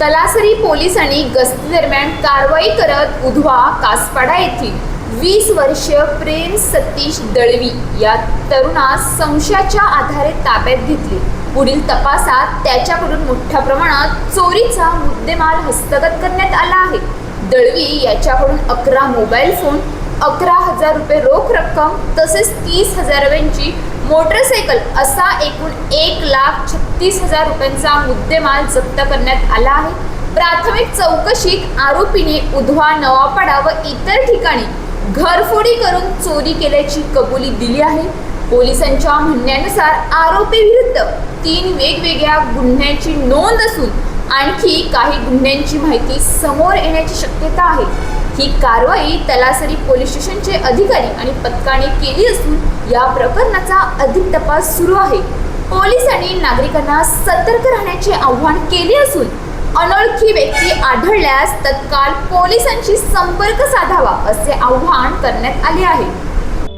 तलासरी पोलिसांनी गस्ती दरम्यान कारवाई करत उधवा कासपाडा येथील वीस वर्षीय प्रेम सतीश दळवी या तरुणास संशयाच्या आधारे ताब्यात घेतले. पुढील तपासात त्याच्याकडून मोठ्या प्रमाणात चोरीचा मुद्देमाल हस्तगत करण्यात आला आहे. दळवी याच्याकडून अकरा मोबाईल फोन अकरा हजार रुपये रोख रक्कम तसेच तीस हजारांची मोटरसायकल असा एकूण एक लाख छत्तीस हजार रुपयांचा मुद्देमाल जप्त करण्यात आला आहे. प्राथमिक चौकशीत आरोपीने उधवा नवापाडा व इतर ठिकाणी घरफोडी करून चोरी केल्याची कबुली दिली आहे. पोलिसांच्या म्हणण्यानुसार आरोपी विरुद्ध तीन वेगवेगळ्या गुन्ह्याची नोंद असून आणखी काही गुन्ह्यांची माहिती समोर येण्याची शक्यता आहे. ही कारवाई तलासरी पोलीस स्टेशनचे अधिकारी आणि पथकाने केली असून या प्रकरणाचा अधिक तपास सुरू आहे. पोलिसांनी नागरिकांना सतर्क राहण्याचे आव्हान केले असून अनोळखी व्यक्ती आढळल्यास तत्काळ पोलिसांशी संपर्क साधावा असे आवाहन करण्यात आले आहे.